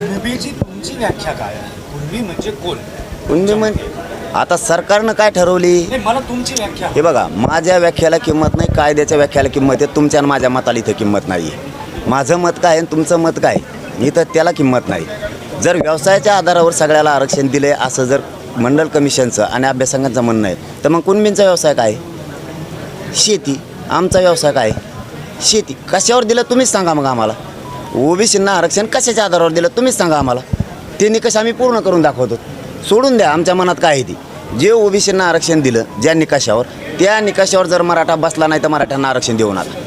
कुणबीची तुमची व्याख्या काय आहे? कुणबी म्हणजे कोण? कुणबी म्हण आता सरकारनं काय ठरवली? नाही मला तुमची व्याख्या हे बघा माझ्या व्याख्याला किंमत नाही कायद्याच्या व्याख्याला किंमत आहे तुमच्या आणि माझ्या मताला इथं किंमत नाही आहे माझं मत काय आणि तुमचं मत काय इथं त्याला किंमत नाही. जर व्यवसायाच्या आधारावर सगळ्याला आरक्षण दिले असं जर मंडल कमिशनचं आणि अभ्यासकांचं म्हणणं आहे तर मग कुणबींचा व्यवसाय काय शेती. आमचा व्यवसाय काय शेती. कशावर दिलं? तुम्हीच सांगा मग आम्हाला. ओबीसींना आरक्षण कशाच्या आधारावर दिलं तुम्हीच सांगा आम्हाला. ते निकष आम्ही पूर्ण करून दाखवतो. सोडून द्या आमच्या मनात काय आहे ती. जे ओबीसींना आरक्षण दिलं ज्या निकषावर त्या निकषावर जर मराठा बसला नाही तर मराठ्यांना आरक्षण देऊ नका.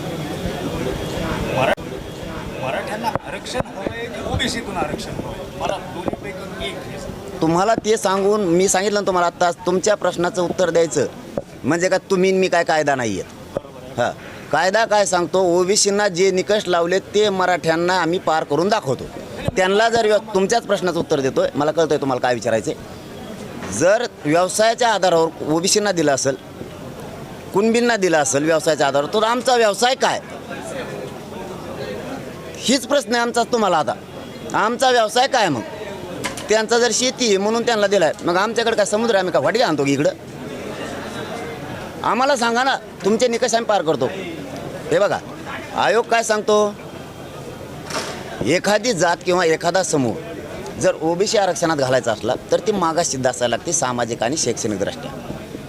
तुम्हाला ते सांगून मी सांगितलं ना तुम्हाला आत्ता तुमच्या प्रश्नाचं उत्तर द्यायचं. म्हणजे का तुम्ही मी काय कायदा नाही आहेत हां. कायदा काय सांगतो? ओबीसींना जे निकष लावले ते मराठ्यांना आम्ही पार करून दाखवतो. त्यांना जर व्यव- तुमच्याच प्रश्नाचं उत्तर देतोय मला कळतंय तुम्हाला काय विचारायचं जर व्यवसायाच्या आधारावर ओबीसींना दिलं असेल कुणबींना दिलं असेल व्यवसायाच्या आधारावर तर आमचा व्यवसाय काय? हीच प्रश्न आहे आमचा तुम्हाला आता. आमचा व्यवसाय काय मग? त्यांचा जर शेती आहे म्हणून त्यांना दिलाय मग आमच्याकडे काय समुद्र आहे, आम्ही का वाटी आणतो इकडं? आम्हाला सांगा ना तुमचे निकष आम्ही पार करतो. हे बघा आयोग काय सांगतो? एखादी जात किंवा एखादा समूह जर ओबीसी आरक्षणात घालायचा असला तर ती मागास सिद्ध असायला लागते सामाजिक आणि शैक्षणिकदृष्ट्या.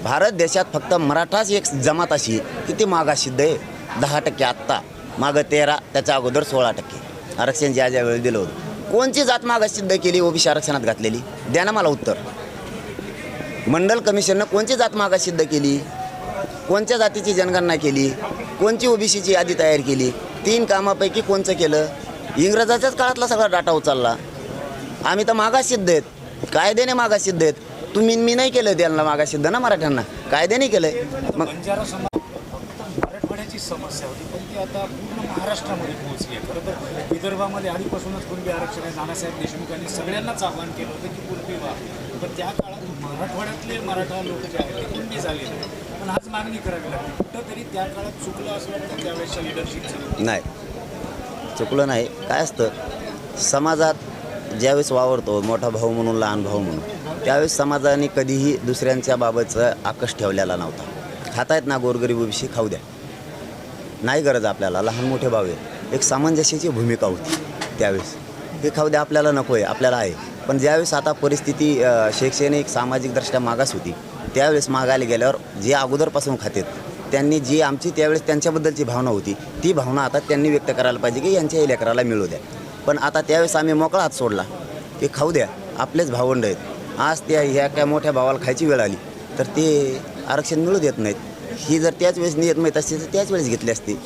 भारत देशात फक्त मराठाच एक जमात अशी की ती मागास सिद्ध आहे. दहा टक्के आत्ता मागं तेरा त्याच्या अगोदर सोळा टक्के. आरक्षण ज्या ज्या वेळी दिलं होतं. कोणची जात मागास सिद्ध केली ओबीसी आरक्षणात घातलेली? द्या ना मला उत्तर. मंडल कमिशननं कोणची जात मागास सिद्ध केली? कोणत्या जातीची जनगणना केली? कोणची ओबीसीची यादी तयार केली? तीन कामापैकी कोणचं केलं? इंग्रजाच्याच काळातला सगळा डाटा उचलला. आम्ही तर मागास सिद्ध आहेत. कायद्याने मागास सिद्ध आहेत. तुम्ही मी नाही केलं त्यांना मागास सिद्ध ना मराठ्यांना. कायद्याने केलंय. मग समस्या होती पण ती आता पूर्ण महाराष्ट्रामध्ये पोहोचली आहे. खरं तर विदर्भामध्ये आधीपासूनच कुणबी आरक्षण आहे नानासाहेब देशमुखांनी सगळ्यांनाच आव्हान केलं होतं की कुणबी व्हा. पण त्या काळात मराठवाड्यातले मराठा लोक जे आहेत ते कुणबी झाले नाही पण आज मागणी करावी लागते कुठंतरी त्या काळात चुकलं असं वाटतं त्यावेळेसच्या लिडरशिपचं नाही. चुकलं नाही. काय असतं? समाजात ज्यावेळेस वावरतो मोठा भाऊ म्हणून लहान भाऊ म्हणून त्यावेळेस समाजाने कधीही दुसऱ्यांच्या बाबतचा आकश ठेवलेला नव्हता. खातायत ना गोरगरीब विषयी खाऊ द्या. नाही गरज आपल्याला. लहान मोठे भाऊ आहे एक सामंजस्याची भूमिका होती त्यावेळेस. हे खाऊ द्या आपल्याला नको आहे आपल्याला आहे. पण ज्यावेळेस आता परिस्थिती शैक्षणिक सामाजिकदृष्ट्या मागास होती त्यावेळेस मागायला गेल्यावर जे अगोदरपासून खातेत त्यांनी जी आमची त्यावेळेस त्यांच्याबद्दलची भावना होती ती भावना आता त्यांनी व्यक्त करायला पाहिजे की यांच्या लेकराला मिळू द्या. पण आता त्यावेळेस आम्ही मोकळा हात सोडला की खाऊ द्या आपलेच भावंड आहेत. आज त्या ह्या काय मोठ्या भावाला खायची वेळ आली तर ते आरक्षण मिळू देत नाहीत. ही जर त्याच वेळेस नियत माहीत असते तर त्याच वेळेस घेतली असती.